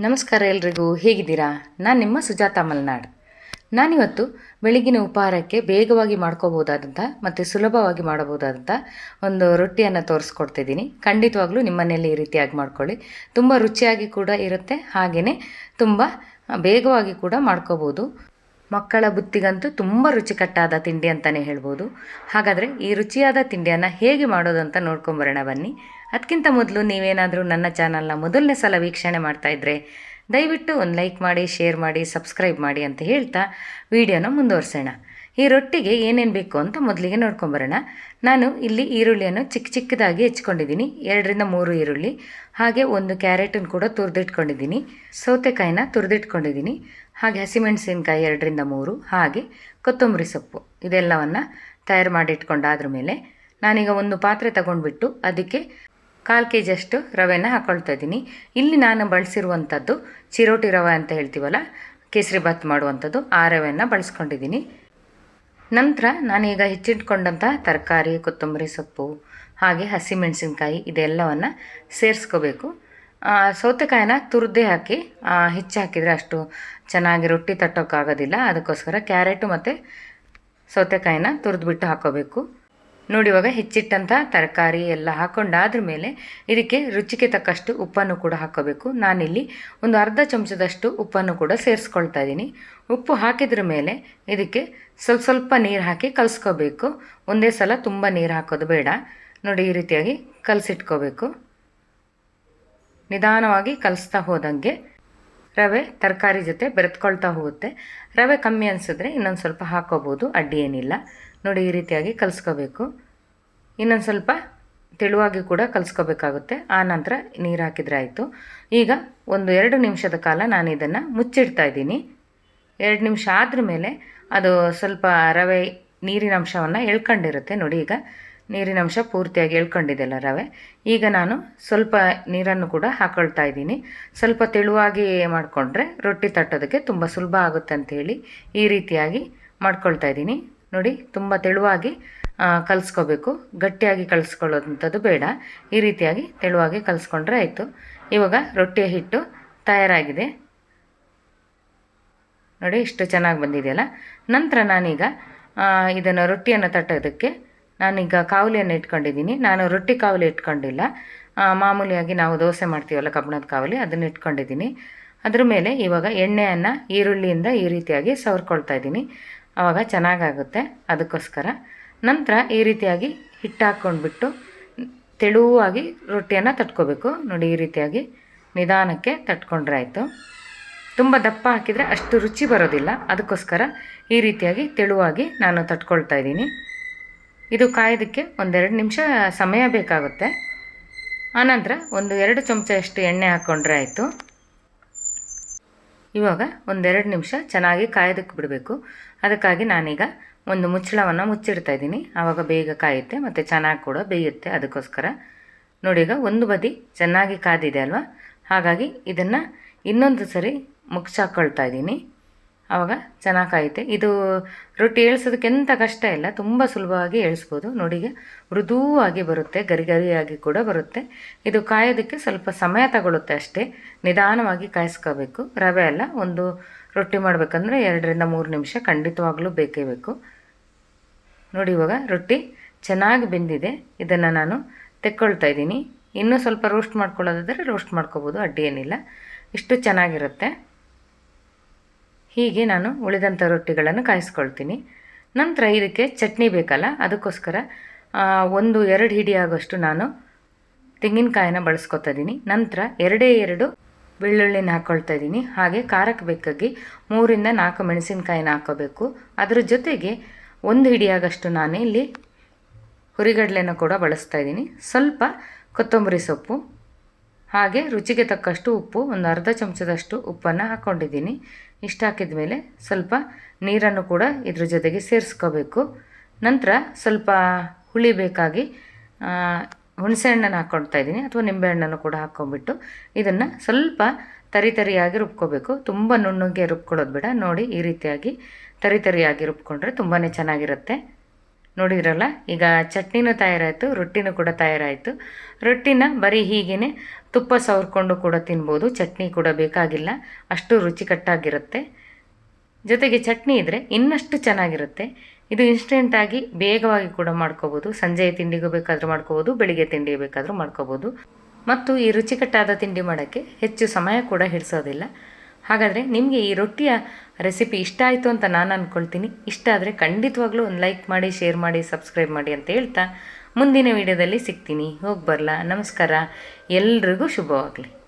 ನಮಸ್ಕಾರ ಎಲ್ರಿಗೂ, ಹೇಗಿದ್ದೀರಾ? ನಾನು ನಿಮ್ಮ ಸುಜಾತಾ ಮಲ್ನಾಡ್. ನಾನಿವತ್ತು ಬೆಳಗಿನ ಉಪಹಾರಕ್ಕೆ ಬೇಗವಾಗಿ ಮಾಡ್ಕೋಬೋದಾದಂಥ ಮತ್ತು ಸುಲಭವಾಗಿ ಮಾಡಬಹುದಾದಂಥ ಒಂದು ರೊಟ್ಟಿಯನ್ನು ತೋರಿಸ್ಕೊಡ್ತಿದ್ದೀನಿ. ಖಂಡಿತವಾಗ್ಲೂ ನಿಮ್ಮನೇಲಿ ಈ ರೀತಿಯಾಗಿ ಮಾಡ್ಕೊಳ್ಳಿ. ತುಂಬ ರುಚಿಯಾಗಿ ಕೂಡ ಇರುತ್ತೆ ಹಾಗೆಯೇ ತುಂಬ ಬೇಗವಾಗಿ ಕೂಡ ಮಾಡ್ಕೋಬೋದು. ಮಕ್ಕಳ ಬುತ್ತಿಗಂತೂ ತುಂಬ ರುಚಿಕಟ್ಟಾದ ತಿಂಡಿ ಅಂತಲೇ ಹೇಳ್ಬೋದು. ಹಾಗಾದರೆ ಈ ರುಚಿಯಾದ ತಿಂಡಿಯನ್ನು ಹೇಗೆ ಮಾಡೋದು ಅಂತ ನೋಡ್ಕೊಂಬರೋಣ ಬನ್ನಿ. ಅದಕ್ಕಿಂತ ಮೊದಲು ನೀವೇನಾದರೂ ನನ್ನ ಚಾನಲ್ನ ಮೊದಲನೇ ಸಲ ವೀಕ್ಷಣೆ ಮಾಡ್ತಾ ಇದ್ದರೆ ದಯವಿಟ್ಟು ಒಂದು ಲೈಕ್ ಮಾಡಿ, ಶೇರ್ ಮಾಡಿ, ಸಬ್ಸ್ಕ್ರೈಬ್ ಮಾಡಿ ಅಂತ ಹೇಳ್ತಾ ವಿಡಿಯೋನ ಮುಂದುವರ್ಸೋಣ. ಈ ರೊಟ್ಟಿಗೆ ಏನೇನು ಬೇಕು ಅಂತ ಮೊದಲಿಗೆ ನೋಡ್ಕೊಂಬರೋಣ ನಾನು ಇಲ್ಲಿ ಈರುಳ್ಳಿಯನ್ನು ಚಿಕ್ಕ ಚಿಕ್ಕದಾಗಿ ಹೆಚ್ಕೊಂಡಿದ್ದೀನಿ. ಎರಡರಿಂದ ಮೂರು ಈರುಳ್ಳಿ, ಹಾಗೆ ಒಂದು ಕ್ಯಾರೆಟನ್ನು ಕೂಡ ತುರಿದಿಟ್ಕೊಂಡಿದ್ದೀನಿ. ಸೌತೆಕಾಯಿನ ತುರಿದಿಟ್ಕೊಂಡಿದ್ದೀನಿ. ಹಾಗೆ ಹಸಿಮೆಣಸಿನಕಾಯಿ ಎರಡರಿಂದ ಮೂರು, ಹಾಗೆ ಕೊತ್ತಂಬರಿ ಸೊಪ್ಪು. ಇದೆಲ್ಲವನ್ನು ತಯಾರು ಮಾಡಿಟ್ಕೊಂಡಾದ್ರ ಮೇಲೆ ನಾನೀಗ ಒಂದು ಪಾತ್ರೆ ತಗೊಂಡ್ಬಿಟ್ಟು ಅದಕ್ಕೆ ಕಾಲು ಕೆ ಜಿಯಷ್ಟು ರವೆನ ಹಾಕ್ಕೊಳ್ತಾ ಇದ್ದೀನಿ. ಇಲ್ಲಿ ನಾನು ಬಳಸಿರುವಂಥದ್ದು ಚಿರೋಟಿ ರವೆ ಅಂತ ಹೇಳ್ತೀವಲ್ಲ, ಕೇಸರಿ ಬಾತ್ ಮಾಡುವಂಥದ್ದು ಆ ರವೆಯನ್ನು ಬಳಸ್ಕೊಂಡಿದ್ದೀನಿ. ನಂತರ ನಾನೀಗ ಹೆಚ್ಚಿಟ್ಕೊಂಡಂಥ ತರಕಾರಿ, ಕೊತ್ತಂಬರಿ ಸೊಪ್ಪು, ಹಾಗೆ ಹಸಿಮೆಣಸಿನ್ಕಾಯಿ ಇದೆಲ್ಲವನ್ನು ಸೇರಿಸ್ಕೋಬೇಕು. ಸೌತೆಕಾಯಿನ ತುರಿದೇ ಹಾಕಿ ಹೆಚ್ಚು ಹಾಕಿದರೆ ಅಷ್ಟು ಚೆನ್ನಾಗಿ ರೊಟ್ಟಿ ತಟ್ಟೋಕ್ಕಾಗೋದಿಲ್ಲ ಅದಕ್ಕೋಸ್ಕರ ಕ್ಯಾರೆಟು ಮತ್ತು ಸೌತೆಕಾಯಿನ ತುರಿದ್ಬಿಟ್ಟು ಹಾಕೋಬೇಕು. ನೋಡಿ ಇವಾಗ ಹೆಚ್ಚಿಟ್ಟಂಥ ತರಕಾರಿ ಎಲ್ಲ ಹಾಕ್ಕೊಂಡಾದ್ರ ಮೇಲೆ ಇದಕ್ಕೆ ರುಚಿಗೆ ತಕ್ಕಷ್ಟು ಉಪ್ಪನ್ನು ಕೂಡ ಹಾಕೋಬೇಕು. ನಾನಿಲ್ಲಿ ಒಂದು ಅರ್ಧ ಚಮಚದಷ್ಟು ಉಪ್ಪನ್ನು ಕೂಡ ಸೇರಿಸ್ಕೊಳ್ತಾ ಇದ್ದೀನಿ. ಉಪ್ಪು ಹಾಕಿದ್ರ ಮೇಲೆ ಇದಕ್ಕೆ ಸ್ವಲ್ಪ ಸ್ವಲ್ಪ ನೀರು ಹಾಕಿ ಕಲಿಸ್ಕೋಬೇಕು. ಒಂದೇ ಸಲ ತುಂಬ ನೀರು ಹಾಕೋದು ಬೇಡ. ನೋಡಿ ಈ ರೀತಿಯಾಗಿ ಕಲಸಿಟ್ಕೋಬೇಕು. ನಿಧಾನವಾಗಿ ಕಲಿಸ್ತಾ ಹೋದಂಗೆ ರವೆ ತರಕಾರಿ ಜೊತೆ ಬೆರೆತ್ಕೊಳ್ತಾ ಹೋಗುತ್ತೆ. ರವೆ ಕಮ್ಮಿ ಅನಿಸಿದ್ರೆ ಇನ್ನೊಂದು ಸ್ವಲ್ಪ ಹಾಕೋಬೋದು, ಅಡ್ಡಿ ಏನಿಲ್ಲ. ನೋಡಿ, ಈ ರೀತಿಯಾಗಿ ಕಲಿಸ್ಕೋಬೇಕು. ಇನ್ನೊಂದು ಸ್ವಲ್ಪ ತೆಳುವಾಗಿ ಕೂಡ ಕಲಿಸ್ಕೋಬೇಕಾಗುತ್ತೆ. ಆ ನಂತರ ನೀರು ಹಾಕಿದರೆ ಆಯಿತು. ಈಗ ಒಂದು ಎರಡು ನಿಮಿಷದ ಕಾಲ ನಾನು ಇದನ್ನು ಮುಚ್ಚಿಡ್ತಾ ಇದ್ದೀನಿ. ಎರಡು ನಿಮಿಷ ಆದ್ರ ಮೇಲೆ ಅದು ಸ್ವಲ್ಪ ರವೆ ನೀರಿನ ಅಂಶವನ್ನು ಎಳ್ಕೊಂಡಿರುತ್ತೆ. ನೋಡಿ, ಈಗ ನೀರಿನ ಅಂಶ ಪೂರ್ತಿಯಾಗಿ ಹೇಳ್ಕೊಂಡಿದ್ದೆಲ್ಲ ರವೆ. ಈಗ ನಾನು ಸ್ವಲ್ಪ ನೀರನ್ನು ಕೂಡ ಹಾಕೊಳ್ತಾ ಇದ್ದೀನಿ. ಸ್ವಲ್ಪ ತೆಳುವಾಗಿ ಮಾಡಿಕೊಂಡ್ರೆ ರೊಟ್ಟಿ ತಟ್ಟೋದಕ್ಕೆ ತುಂಬ ಸುಲಭ ಆಗುತ್ತೆ ಅಂಥೇಳಿ ಈ ರೀತಿಯಾಗಿ ಮಾಡ್ಕೊಳ್ತಾ ಇದ್ದೀನಿ. ನೋಡಿ, ತುಂಬ ತೆಳುವಾಗಿ ಕಲಿಸ್ಕೋಬೇಕು. ಗಟ್ಟಿಯಾಗಿ ಕಲಿಸ್ಕೊಳ್ಳೋವಂಥದ್ದು ಬೇಡ. ಈ ರೀತಿಯಾಗಿ ತೆಳುವಾಗಿ ಕಲಿಸ್ಕೊಂಡ್ರೆ ಆಯಿತು. ಇವಾಗ ರೊಟ್ಟಿಯ ಹಿಟ್ಟು ತಯಾರಾಗಿದೆ. ನೋಡಿ, ಇಷ್ಟು ಚೆನ್ನಾಗಿ ಬಂದಿದೆಯಲ್ಲ. ನಂತರ ನಾನೀಗ ಇದನ್ನು ರೊಟ್ಟಿಯನ್ನು ತಟ್ಟೋದಕ್ಕೆ ನಾನೀಗ ಕಾವಲಿಯನ್ನು ಇಟ್ಕೊಂಡಿದ್ದೀನಿ. ನಾನು ರೊಟ್ಟಿ ಕಾವಲಿ ಇಟ್ಕೊಂಡಿಲ್ಲ. ಮಾಮೂಲಿಯಾಗಿ ನಾವು ದೋಸೆ ಮಾಡ್ತೀವಲ್ಲ ಕಬ್ಬಣದ ಕಾವಲಿ, ಅದನ್ನು ಇಟ್ಕೊಂಡಿದ್ದೀನಿ. ಅದ್ರ ಮೇಲೆ ಇವಾಗ ಎಣ್ಣೆಯನ್ನು ಈರುಳ್ಳಿಯಿಂದ ಈ ರೀತಿಯಾಗಿ ಸವರ್ಕೊಳ್ತಾ ಇದ್ದೀನಿ. ಆವಾಗ ಚೆನ್ನಾಗಾಗುತ್ತೆ ಅದಕ್ಕೋಸ್ಕರ. ನಂತರ ಈ ರೀತಿಯಾಗಿ ಹಿಟ್ಟು ಹಾಕ್ಕೊಂಡ್ಬಿಟ್ಟು ತೆಳುವಾಗಿ ರೊಟ್ಟಿಯನ್ನು ತಟ್ಕೋಬೇಕು. ನೋಡಿ, ಈ ರೀತಿಯಾಗಿ ನಿಧಾನಕ್ಕೆ ತಟ್ಕೊಂಡ್ರೆ ಆಯಿತು. ತುಂಬ ದಪ್ಪ ಹಾಕಿದರೆ ಅಷ್ಟು ರುಚಿ ಬರೋದಿಲ್ಲ. ಅದಕ್ಕೋಸ್ಕರ ಈ ರೀತಿಯಾಗಿ ತೆಳುವಾಗಿ ನಾನು ತಟ್ಕೊಳ್ತಾ ಇದ್ದೀನಿ. ಇದು ಕಾಯೋದಕ್ಕೆ ಒಂದೆರಡು ನಿಮಿಷ ಸಮಯ ಬೇಕಾಗುತ್ತೆ. ಆನಂತರ ಒಂದು ಎರಡು ಚಮಚಷ್ಟು ಎಣ್ಣೆ ಹಾಕ್ಕೊಂಡ್ರೆ ಆಯಿತು. ಇವಾಗ ಒಂದೆರಡು ನಿಮಿಷ ಚೆನ್ನಾಗಿ ಕಾಯೋದಕ್ಕೆ ಬಿಡಬೇಕು. ಅದಕ್ಕಾಗಿ ನಾನೀಗ ಒಂದು ಮುಚ್ಚಳವನ್ನು ಮುಚ್ಚಿಡ್ತಾ ಇದ್ದೀನಿ. ಆವಾಗ ಬೇಗ ಕಾಯುತ್ತೆ ಮತ್ತು ಚೆನ್ನಾಗಿ ಕೂಡ ಬೇಯುತ್ತೆ ಅದಕ್ಕೋಸ್ಕರ. ನೋಡಿ ಈಗ ಒಂದು ಬದಿ ಚೆನ್ನಾಗಿ ಕಾದಿದೆ ಅಲ್ವಾ? ಹಾಗಾಗಿ ಇದನ್ನು ಇನ್ನೊಂದು ಸರಿ ಮುಚ್ಚಾಕೊಳ್ತಾ ಇದ್ದೀನಿ. ಆವಾಗ ಚೆನ್ನಾಗಿ ಕಾಯುತ್ತೆ ಇದು ರೊಟ್ಟಿ ಏಳ್ಸೋದಕ್ಕೆ ಎಂಥ ಕಷ್ಟ ಇಲ್ಲ, ತುಂಬ ಸುಲಭವಾಗಿ ಏಳಿಸ್ಬೋದು ನೋಡಿಗೆ ಮೃದುವಾಗಿ ಬರುತ್ತೆ, ಗರಿಗರಿಯಾಗಿ ಕೂಡ ಬರುತ್ತೆ. ಇದು ಕಾಯೋದಕ್ಕೆ ಸ್ವಲ್ಪ ಸಮಯ ತಗೊಳ್ಳುತ್ತೆ ಅಷ್ಟೇ. ನಿಧಾನವಾಗಿ ಕಾಯಿಸ್ಕೋಬೇಕು. ರವೆ ಅಲ್ಲ, ಒಂದು ರೊಟ್ಟಿ ಮಾಡಬೇಕಂದ್ರೆ ಎರಡರಿಂದ ಮೂರು ನಿಮಿಷ ಖಂಡಿತವಾಗಲೂ ಬೇಕೇ ಬೇಕು. ನೋಡಿ ಇವಾಗ ರೊಟ್ಟಿ ಚೆನ್ನಾಗಿ ಬೆಂದಿದೆ. ಇದನ್ನು ನಾನು ತೆಕ್ಕೊಳ್ತಾ ಇದ್ದೀನಿ. ಇನ್ನೂ ಸ್ವಲ್ಪ ರೋಸ್ಟ್ ಮಾಡ್ಕೊಳ್ಳೋದಾದರೆ ರೋಸ್ಟ್ ಮಾಡ್ಕೋಬೋದು, ಅಡ್ಡಿ ಏನಿಲ್ಲ. ಇಷ್ಟು ಚೆನ್ನಾಗಿರುತ್ತೆ. ಹೀಗೆ ನಾನು ಉಳಿದಂಥ ರೊಟ್ಟಿಗಳನ್ನು ಕಾಯಿಸ್ಕೊಳ್ತೀನಿ. ನಂತರ ಇದಕ್ಕೆ ಚಟ್ನಿ ಬೇಕಲ್ಲ, ಅದಕ್ಕೋಸ್ಕರ ಒಂದು ಎರಡು ಹಿಡಿ ಆಗೋಷ್ಟು ನಾನು ತೆಂಗಿನಕಾಯಿನ ಬಳಸ್ಕೊತಾ ಇದ್ದೀನಿ. ನಂತರ ಎರಡೇ ಎರಡು ಬೆಳ್ಳುಳ್ಳಿನ ಹಾಕ್ಕೊಳ್ತಾ ಇದ್ದೀನಿ. ಹಾಗೆ ಖಾರಕ್ಕೆ ಬೇಕಾಗಿ ಮೂರಿಂದ ನಾಲ್ಕು ಮೆಣಸಿನಕಾಯಿನ ಹಾಕೋಬೇಕು. ಅದರ ಜೊತೆಗೆ ಒಂದು ಹಿಡಿಯಾಗಷ್ಟು ನಾನು ಇಲ್ಲಿ ಹುರಿಗಡಲೆನ ಕೂಡ ಬಳಸ್ತಾ ಇದ್ದೀನಿ. ಸ್ವಲ್ಪ ಕೊತ್ತಂಬರಿ ಸೊಪ್ಪು ಹಾಗೆ ರುಚಿಗೆ ತಕ್ಕಷ್ಟು ಉಪ್ಪು, ಒಂದು ಅರ್ಧ ಚಮಚದಷ್ಟು ಉಪ್ಪನ್ನು ಹಾಕ್ಕೊಂಡಿದ್ದೀನಿ ಇಷ್ಟು ಹಾಕಿದ ಮೇಲೆ ಸ್ವಲ್ಪ ನೀರನ್ನು ಕೂಡ ಇದ್ರ ಜೊತೆಗೆ ಸೇರಿಸ್ಕೋಬೇಕು. ನಂತರ ಸ್ವಲ್ಪ ಹುಳಿ ಬೇಕಾಗಿ ಹುಣಸೆಹಣ್ಣನ್ನು ಹಾಕ್ಕೊಳ್ತಾ ಇದ್ದೀನಿ ಅಥವಾ ನಿಂಬೆಹಣ್ಣನ್ನು ಕೂಡ ಹಾಕ್ಕೊಂಡ್ಬಿಟ್ಟು ಇದನ್ನು ಸ್ವಲ್ಪ ತರಿತರಿಯಾಗಿ ರುಬ್ಕೋಬೇಕು. ತುಂಬ ನುಣ್ಣಗೆ ರುಬ್ಕೊಳ್ಳೋದು ಬೇಡ. ನೋಡಿ ಈ ರೀತಿಯಾಗಿ ತರಿತರಿಯಾಗಿ ರುಬ್ಕೊಂಡ್ರೆ ತುಂಬಾ ಚೆನ್ನಾಗಿರುತ್ತೆ. ನೋಡಿದ್ರಲ್ಲ, ಈಗ ಚಟ್ನಿನೂ ತಯಾರಾಯಿತು, ರೊಟ್ಟಿನೂ ಕೂಡ ತಯಾರಾಯಿತು. ರೊಟ್ಟಿನ ಬರೀ ಹೀಗೇ ತುಪ್ಪ ಸವರ್ಕೊಂಡು ಕೂಡ ತಿನ್ಬೋದು, ಚಟ್ನಿ ಕೂಡ ಬೇಕಾಗಿಲ್ಲ, ಅಷ್ಟು ರುಚಿಕಟ್ಟಾಗಿರುತ್ತೆ. ಜೊತೆಗೆ ಚಟ್ನಿ ಇದ್ದರೆ ಇನ್ನಷ್ಟು ಚೆನ್ನಾಗಿರುತ್ತೆ. ಇದು ಇನ್ಸ್ಟೆಂಟಾಗಿ ಬೇಗವಾಗಿ ಕೂಡ ಮಾಡ್ಕೋಬೋದು ಸಂಜೆಯ ತಿಂಡಿಗೂ ಬೇಕಾದರೂ ಮಾಡ್ಕೋಬೋದು, ಬೆಳಿಗ್ಗೆ ತಿಂಡಿಗೆ ಬೇಕಾದರೂ ಮಾಡ್ಕೋಬೋದು. ಮತ್ತು ಈ ರುಚಿಕಟ್ಟಾದ ತಿಂಡಿ ಮಾಡೋಕ್ಕೆ ಹೆಚ್ಚು ಸಮಯ ಕೂಡ ಹಿಡಿಸೋದಿಲ್ಲ. ಹಾಗಾದರೆ ನಿಮಗೆ ಈ ರೊಟ್ಟಿಯ ರೆಸಿಪಿ ಇಷ್ಟ ಆಯಿತು ಅಂತ ನಾನು ಅಂದ್ಕೊಳ್ತೀನಿ ಇಷ್ಟ ಆದರೆ ಖಂಡಿತವಾಗ್ಲೂ ಒಂದು ಲೈಕ್ ಮಾಡಿ, ಶೇರ್ ಮಾಡಿ, ಸಬ್ಸ್ಕ್ರೈಬ್ ಮಾಡಿ ಅಂತ ಹೇಳ್ತಾ ಮುಂದಿನ ವಿಡಿಯೋದಲ್ಲಿ ಸಿಗ್ತೀನಿ. ಹೋಗಿ ಬರಲಾ. ನಮಸ್ಕಾರ. ಎಲ್ರಿಗೂ ಶುಭವಾಗಲಿ.